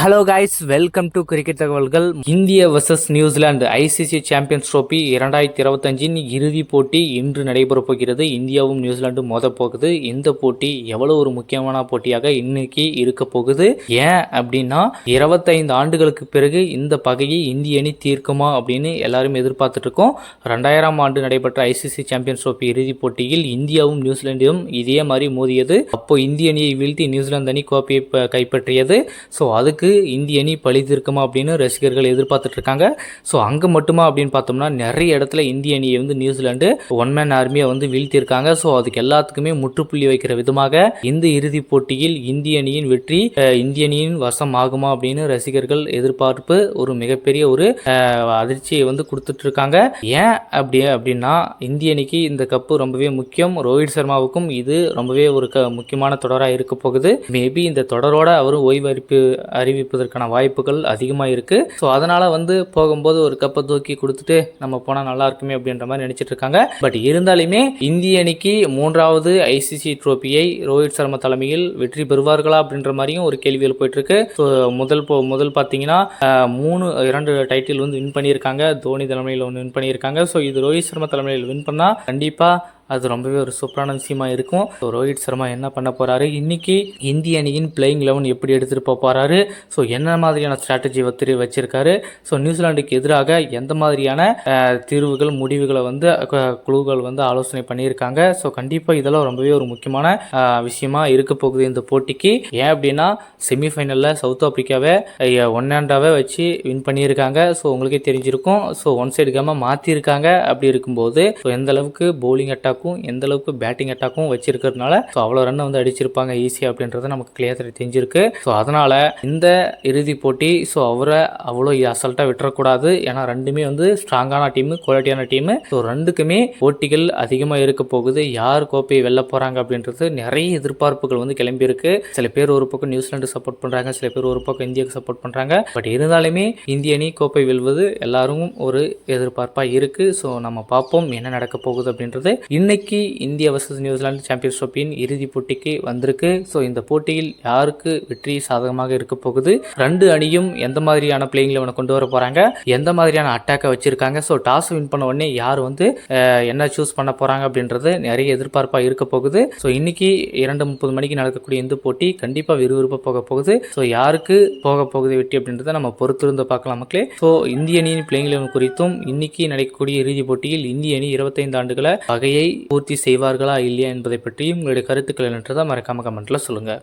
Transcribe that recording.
Hello guys welcome to cricket தகவல்கள் இந்திய versus New Zealand ICC champions trophy இரண்டாயிரத்தி இருபத்தஞ்சின் இறுதிப் போட்டி இன்று நடைபெறப் போகிறது. இந்தியாவும் நியூசிலாண்டும் மோதப் போகுது. இந்த போட்டி எவ்வளவு ஒரு முக்கியமான போட்டியாக இன்னைக்கு இருக்க போகுது? ஏன் அப்படின்னா இருபத்தைந்து ஆண்டுகளுக்கு பிறகு இந்த பகையை இந்திய அணி தீர்க்குமா அப்படின்னு எல்லாரும் எதிர்பார்த்துட்டு இருக்கோம். ரெண்டாயிரம் ஆண்டு நடைபெற்ற ஐசிசி சாம்பியன்ஸ் ட்ரோபி இறுதிப் போட்டியில் இந்தியாவும் நியூசிலாண்டும் இதே மாதிரி மோதியது. அப்போ இந்திய அணியை வீழ்த்தி நியூசிலாந்து அணி கோப்பையை கைப்பற்றியது. ஸோ அதுக்கு இந்திய அணி பழி தீர்க்குமா அப்படின்னு ரசிகர்கள் எதிர்பார்த்துட்டு இருக்காங்க ஸோ அங்கே மட்டுமா அப்படின்னு பார்த்தோம்னா நிறைய இடத்துல இந்திய அணியை வந்து நியூசிலாந்து ஒன் மேன் ஆர்மியை வந்து வீழ்த்தியிருக்காங்க. ஸோ அதுக்கு எல்லாத்துக்குமே முற்றுப்புள்ளி வைக்கிற விதமாக இந்த இறுதிப் போட்டியில் இந்திய அணியின் வெற்றி இந்திய அணியின் வசம் ஆகுமா அப்படின்னு ரசிகர்கள் எதிர்பார்ப்பு ஒரு மிகப்பெரிய ஒரு அதிர்ச்சியை வந்து கொடுத்துட்டு இருக்காங்க ஏன் அப்படி அப்படின்னா இந்திய அணிக்கு இந்த கப்பு ரொம்பவே முக்கியம். ரோஹித் சர்மாவுக்கும் இது ரொம்பவே ஒரு முக்கியமான தொடராக இருக்க போகுது மேபி இந்த தொடரோட அவரும் ஓய்வு அறிப்பு அறிவிப்பதற்கான வாய்ப்புகள் அதிகமாக இருக்குது ஸோ அதனால் வந்து போகும்போது ஒரு கப்பை தூக்கி கொடுத்துட்டு நம்ம போனால் நல்லா இருக்குமே அப்படின்ற மாதிரி நினச்சிட்டு இருக்காங்க. பட் இருந்தாலுமே இந்திய அணிக்கு மூன்றாவது ஐசிசி ட்ரோஃபியை ரோஹித் சர்மா தலைமையில் வெற்றி பெறுவார்களா அப்படின்ற மாதிரியும் ஒரு கேள்விகள் போயிட்டுருக்கு. ஸோ முதல் போ முதல் பார்த்தீங்கன்னா மூணு இரண்டு டைட்டில் வந்து வின் பண்ணியிருக்காங்க. தோனி தலைமையில் ஒன்று வின் பண்ணியிருக்காங்க. ஸோ இது ரோஹித் சர்மா தலைமையில் வின் பண்ணால் கண்டிப்பாக அது ரொம்பவே ஒரு சூப்பரான விஷயமா இருக்கும். ஸோ ரோஹித் சர்மா என்ன பண்ண போகிறாரு இன்றைக்கி இந்திய அணியின் பிளேயிங் லெவன் எப்படி எடுத்துகிட்டு போக போகிறாரு ஸோ என்ன மாதிரியான ஸ்ட்ராட்டஜி வத்திரி வச்சிருக்காரு? ஸோ நியூசிலாண்டுக்கு எதிராக எந்த மாதிரியான தீர்வுகள் முடிவுகளை வந்து குழுக்கள் வந்து ஆலோசனை பண்ணியிருக்காங்க? ஸோ கண்டிப்பாக இதெல்லாம் ரொம்பவே ஒரு முக்கியமான விஷயமா இருக்க போகுது இந்த போட்டிக்கு. ஏன் அப்படின்னா செமிஃபைனலில் சவுத் ஆப்பிரிக்காவை ஒன் ஹேண்டாவே வச்சு வின் பண்ணியிருக்காங்க. ஸோ உங்களுக்கே தெரிஞ்சிருக்கும். ஸோ ஒன் சைடு கேமாக மாற்றிருக்காங்க அப்படி இருக்கும்போது ஸோ எந்த அளவுக்கு பவுலிங் அட்டாக்கும் எந்த அளவுக்கு பேட்டிங் அட்டாக்கும் வச்சிருக்கிறதுனால ஸோ அவ்வளோ ரன்னை வந்து அடிச்சிருப்பாங்க ஈஸியாக அப்படின்றது நமக்கு கிளியர் தெரிஞ்சிருக்கு. ஸோ அதனால் இந்த இறுதிப் போட்டி ஸோ அவரை அவ்வளோ அசல்ட்டாக விட்டுறக்கூடாது. ஏன்னா ரெண்டுமே வந்து ஸ்ட்ராங்கான டீமு குவாலிட்டியான டீமு ஸோ ரெண்டுக்குமே போட்டிகள் அதிகமாக இருக்க போகுது. யார் கோப்பையை வெல்ல போகிறாங்க அப்படின்றது நிறைய எதிர்பார்ப்புகள் வந்து கிளம்பியிருக்கு. சில பேர் ஒரு பக்கம் நியூசிலாண்டு சப்போர்ட் பண்ணுறாங்க சில பேர் ஒரு பக்கம் இந்தியாவுக்கு சப்போர்ட் பண்ணுறாங்க பட் இருந்தாலுமே இந்திய அணி கோப்பை வெல்வது எல்லாரும் ஒரு எதிர்பார்ப்பாக இருக்குது ஸோ நம்ம பார்ப்போம் என்ன நடக்க போகுது அப்படின்றது. இன்னைக்கு India versus New Zealand champions ட்ரோப்பியின் இறுதிப் போட்டிக்கு வந்திருக்கு. ஸோ இந்த போட்டியில் யாருக்கு வெற்றி சாதகமாக இருக்க போகுது? ரெண்டு அணியும் எந்த மாதிரியான பிளேயிங் லெவனை கொண்டு வர போகிறாங்க எந்த மாதிரியான அட்டாக்கை வச்சிருக்காங்க? ஸோ டாஸ் வின் பண்ண உடனே யார் வந்து என்ன சூஸ் பண்ண போகிறாங்க அப்படின்றது நிறைய எதிர்பார்ப்பாக இருக்க போகுது. ஸோ இன்னைக்கு இரண்டு முப்பது மணிக்கு நடக்கக்கூடிய இந்த போட்டி கண்டிப்பாக விறுவிறுப்பாக போக போகுது. ஸோ யாருக்கு போக போகுது வெற்றி அப்படின்றத நம்ம பொறுத்திருந்து பார்க்கலாம் மக்களே. ஸோ இந்திய அணியின் பிளேயிங் லெவன் குறித்தும் இன்னைக்கு நடக்கக்கூடிய இறுதிப் போட்டியில் இந்திய அணி இருபத்தைந்து ஆண்டுகளை வகையை பூர்த்தி செய்வார்களா இல்லையா என்பதை பற்றியும் உங்களுடைய கருத்துக்கள் என்றதை மறக்காம கமெண்ட்டில் சொல்லுங்கள்